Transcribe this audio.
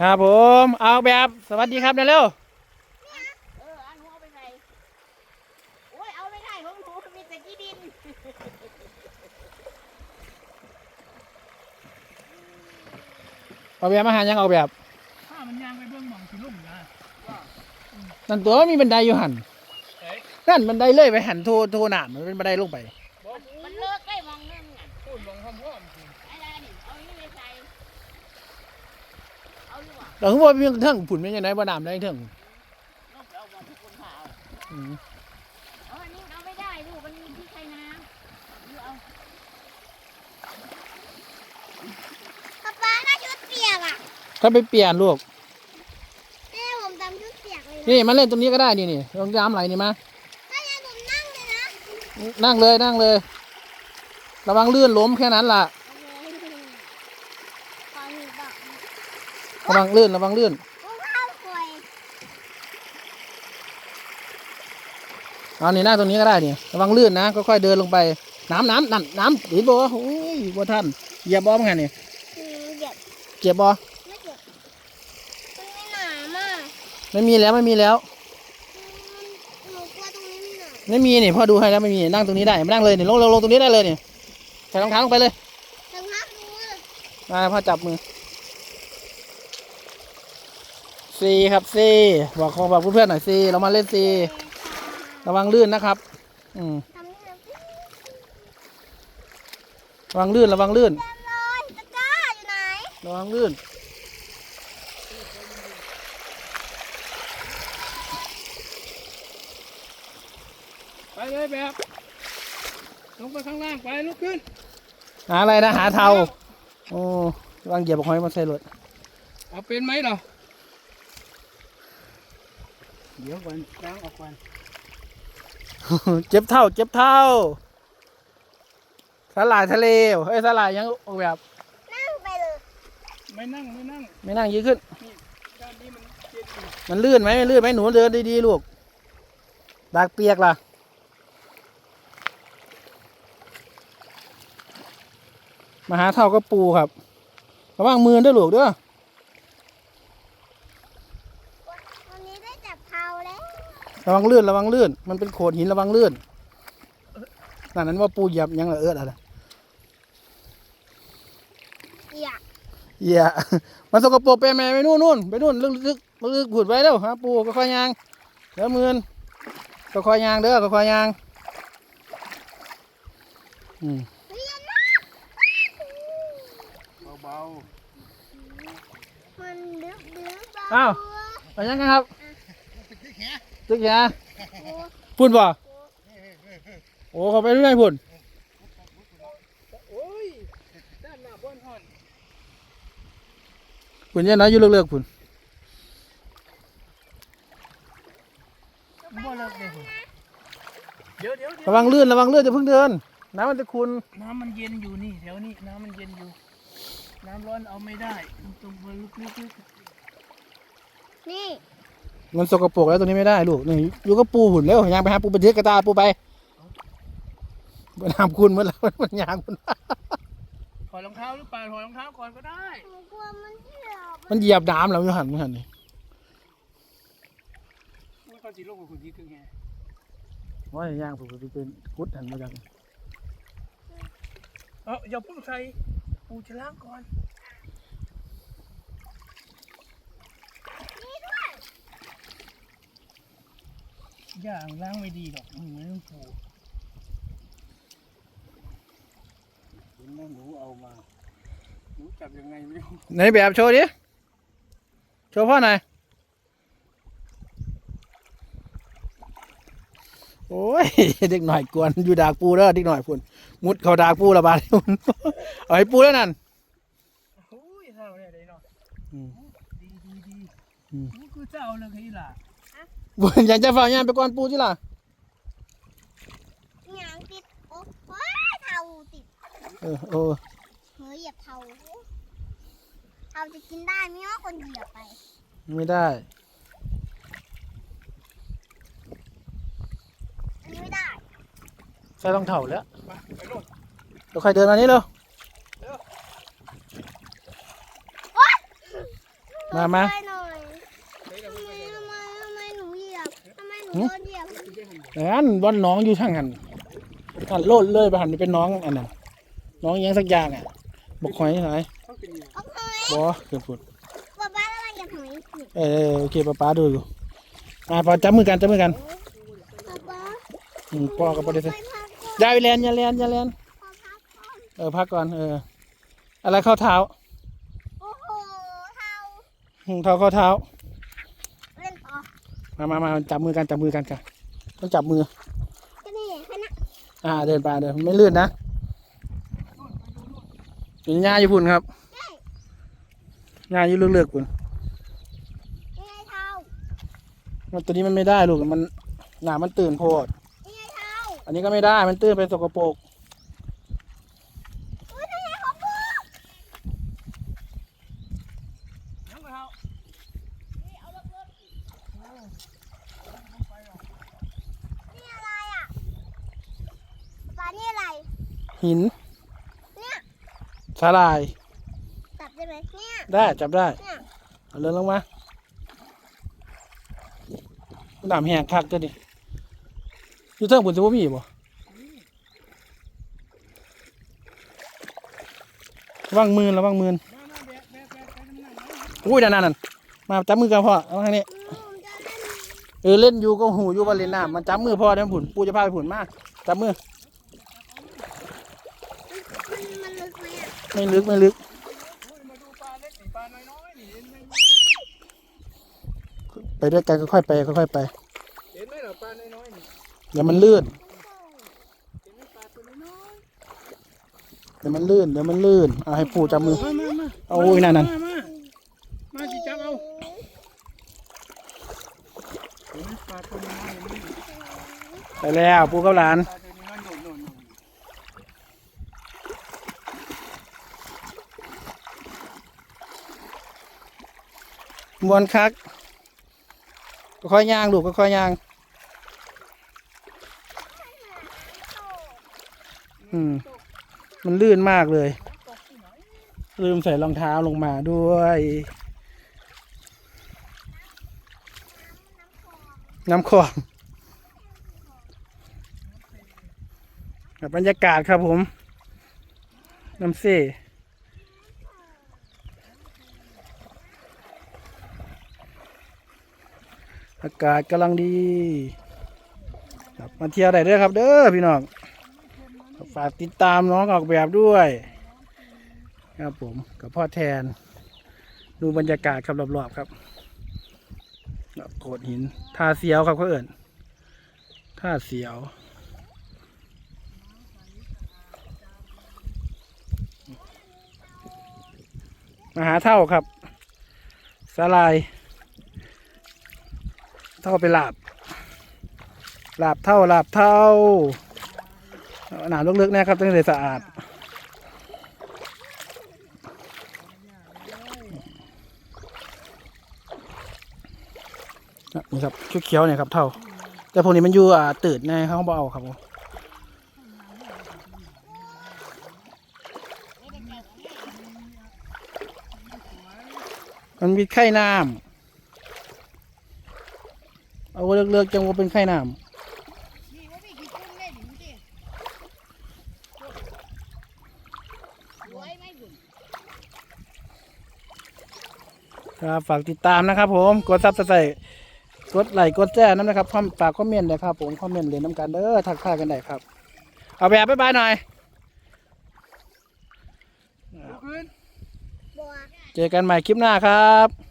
ครับผม เอาแบบสวัสดีครับเร็วเอออันหนูเอาไปใส่โอ้ยเอาไม่ได้ของหนูมีแต่ขี้ดินๆเอาแบบมาหายังเอาแบบถ้ามันยางไปเบื้องหมองสิลุ่มนะนั่นตัวมีบันไดอยู่หันเอ้ยนั่นบันไดเลยไปหันโทโทหนามมันเป็นบันไดลงไป บอก มันเลิกได้มองเงินน่ะ พูดมองห้อมห้อมสิ ไอ้ยานี่เอานี่ไปใส่ เอาดีกว่าเราคือว่าเพียงเทิงผุนเป็นยังไงบ่น้ำได้เทิงนกเอาบอลทุกคนพาเอาอืมเอาอันนี้เอาไม่ได้ลูกมันมีที่ใช้น้ำดูเอาป๊าป๊าน่าชุดเปียกอะก็ไปเปลี่ยนลูก แม่ผมทำชุดเปียกเลยนี่มาเล่นตรงนี้ก็ได้นี่นี่ลองน้ำไหลนี่มา ถ้าอย่างผมนั่งเลยนะนั่งเลยนั่งเลย ระวังลื่นล้มแค่นั้นล่ะ ขอหนูบอก ระวังลื่นระวังลื่นว่าข้าวควยเอานี่นั่งตรงนี้ก็ได้นี่ระวังลื่นนะค่อยๆเดินลงไป น้ำน้ำนั่นน้ำเห็นบ่โอ้ยบ่ท่านเหยียบบ่มั้งไงนี่อืมเจ็บเจ็บบ่ไม่เจ็บมันไม่หนามากไม่มีแล้วไม่มีแล้วอืมหนูกลัวตรงนี้ไม่หนามไม่มีนี่พ่อดูให้แล้วไม่มีนั่งตรงนี้ได้มานั่งเลยนี่ลงลงลงตรงนี้ได้เลยนี่ใส่รองเท้าลงไปเลยทางพักดูเลยมาพ่อจับมือ ซีครับซีบอกของบอกเพื่อนๆหน่อยซีเรามาเล่นซีระวังลื่นนะครับ อืมทำนี่เลยระวังลื่นระวังลื่นเต็มเลยตะกร้าอยู่ไหนระวังลื่นไปเลยแบบลงไปข้างล่างไปลุกขึ้น หาอะไรนะหาเทาโอ้ระวังเหยียบบอกหอยมาใส่รถเอาเป็นไหมเหรอ เดี๋ยวก่อนล้างออกก่อนเจ็บเท่า เจ็บเท่าสลายทะเลเฮ้ยสลายยังออกแบบ นั่งไปเลยไม่นั่งไม่นั่งไม่นั่งยืดขึ้นด้านนี้มันเจ็บอยู่มันลื่นไหมไม่ลื่นไหมหนูเดินดีๆลูกดากเปียกล่ะ มาหาเท่าก็ปูครับระวังมือด้วยลูกเด้อ วันนี้ได้จับเทาแล้ว ระวังลื่นระวังลื่น มันเป็นโขดหินระวังลื่นนั่นนั้นว่าปูเหยียบยังละเอิดอะไรเปียกเหี้ยมันสกปรกไปแม่ไปนู่นนู่นไปนู่นลึกลึกลึกผุดไว้แล้วฮะปูก็ค่อยๆยางเด้อมือนก็ค่อยๆยางเด้อก็ค่อยๆยางอืมเรียนนะเบามันลึกลึกอ้าวไปยังกันครับ ตึกแย่พุ่นบ่โอ้เขาไปเรื่อยพุ่นๆโอ้ยด้านหน้าบ้านห่อนพุ่นยันน้อยอยู่เลือกๆพุ่นบ่เลิกเลยผมเดี๋ยวเดี๋ยวเดี๋ยวระวังลื่นระวังลื่นจะเพิ่งเดิน น้ำมันจะคุณน้ำมันเย็นอยู่นี่แถวนี้น้ำมันเย็นอยู่ น้ำร้อนเอาไม่ได้ตรงไปลึกๆนี่ มันสกปรกแล้วตรงนี้ไม่ได้ลูกนี่อยู่ก็ปูหุ่นแล้วยางไปหาปูไปเทกกระตาปูไปไปน้ำคุณเหมื่อนแล้วมันยางคุณถอดรองเท้าหรือเปล่าถอดรองเท้าก่อนก็ได้หนูกลัวมันเหยียบมันเหยียบน้ำแล้วอยู่หันอยู่หันนี่อุ้ยเขาสีโลกกับคุณยี่คือไงว่าย่างผมไปเป็นพุทธหันมาจากเอออย่าเพิ่งใส่ปูจะล้างก่อน อย่างล้างไม่ดีหรอกมันเหมือนปูเห็นไหมหนูเอามาหนูจับยังไงไม่รู้ไหนแบบโชว์ดิโชว์พ่อหน่อยโอ้ยเด็กหน่อยกวนอยู่ดากปูแล้วเด็กหน่อยพุ่นมุดเขาดากปูระบาดพุ่นเอาให้ปูแล้วนั่นโอ้ยเท่าเนี่ยได้เนาะอืมดีดีดีอืมนี่คือเจ้าเลยคือล่ะ บุญอยากจะฝ่าย่างไปก่อนปูจิล่ะหยางติดโอ้ว้าเทาติดเออเออเฮ้ยเหยียบเทาเทาจะกินได้ไหมว่าคนเหยียบไป ไม่ได้ อันนี้ไม่ได้ใส่รองเท้าแล้วไปไปโลดเดี๋ยวใครเดินมานี่เร็ว มามาช่ นูหึโดนเหยียบอันบอนน้องอยู่ทางหันอันโลดเลยไปหันนี่เป็นน้องอันนั้นน้องอิหยังสักอย่างอะบกหอยไหนเขาเป็นยังไงโอเคบอเกิดผุดป๊าป๊าอะไรกับหนูอีกเออโอเคป้าป้าดูอยู่มาพอจับมือกันจับมือกันป๊าป๊าอืมพ่อกับพ่อได้ไปสิพักก่อนอย่าไปแลนอย่าแลนอย่าแลนขอพักก่อนเออพักก่อนเออ อะไรเข้าเท้าโอ้โหเท้าอืมเท้าเข้าเท้าเล่นต่อ มามามาจับมือกันจับมือกันกันต้องจับมือแค่นี้แค่นั้นอ่าเดินไปเดินไม่ลื่นนะอยู่ในหญ้าอยู่พุ่นครับหญ้าอยู่เลือกๆพุ่นยังไงเท้ามันตัวนี้มันไม่ได้ลูกมันหนามันตื่นโพดยังไงเท้าอันนี้ก็ไม่ได้มันตื่นไปสกปรก อุ้ยยังไงของกู ยังไงเขา นี่อะไรอะป๊านี่อะไร หินเนี่ยสาลาย จับได้ไหมเนี่ยได้จับได้เนี่ยเอาเลื่อนลงมาน้ำแห้งคักตัวนี้อยู่เทิงปุ่นจะว่ามีบ่ระวังมือระวังมือมามาแบกแบกแบกไปทำงานนะอุ้ยนั่นนั่นนั่นมาจับมือกันพ่อเอาทางนี้อืมจะเล่น เออเล่นอยู่ก็หูอยู่ว่าเล่นน้ำมันจับมือพ่อเดี๋ยวผุนปูจะพาไปผุนมาจับมือ มันมัน ลึกไหมอะไม่ลึกไม่ลึกมาดูปลาเล็กปลาน้อยๆนี่เห็นไหมไปด้วยกันค่อยๆไปค่อยๆไปเห็นไหมเหรอปลาน้อยๆนี่เดี๋ยวมันลื่นเห็นไหมปลาตัวน้อยเดี๋ยวมันลื่นเดี๋ยวมันลื่นเอาให้ปูจับมือๆมามามาเอาอุ้ยนั่นนั่นมามามาสิจับเอาเห็นไหมปลาตัวน้อยๆนไหมไปแล้วปูกับหลานปลาตัวน้อยๆโน่นโน่นโน่น มวนคักก็ค่อยย่างลูก็ค่อยย่าง อืม มันลื่นมากเลย ลืมใส่รองเท้าลงมาด้วย น้ำคลองแบบบรรยากาศครับผม น้ำเซ่ อากาศกำลังดีครับมาเที่ยวได้เด้อครับ เด้อพี่น้องฝากติดตามน้องออกแบบด้วยครับผมกับพ่อแทน ดูบรรยากาศครับรอบๆครับโขดหินท่าเสียวครับเขาเอิ่นท่าเสียวมหาเท่าครับสลาย เท่าไปลาบลาบเท่าลาบเท่าหนาลึกๆนะครับต้องเลยสะอาดนี่ครับเขียวๆเนี่ยครับเท่า แต่พวกนี้มันอยู่อ่าตืดในเขาบ่เอาครับผมมันมีไข่น้ำ เอาเลือกๆจังว่าเป็นไข่น้ำนี่ว่ามีกี่กุ้งได้ถึงดิรวยไหมคุณครับฝากติดตามนะครับ ผมกดซับสไครต์กดไลค์กดแจ้น้ำนะครับคอมฝากคอมเมนต์เลยครับ ผมคอมเมนต์เลยน้ำกันเด้อทักทายกันได้ครับ เอาแบบบ๊ายบายหน่อยลุกขึ้นบัวเจอกันใหม่คลิปหน้าครับ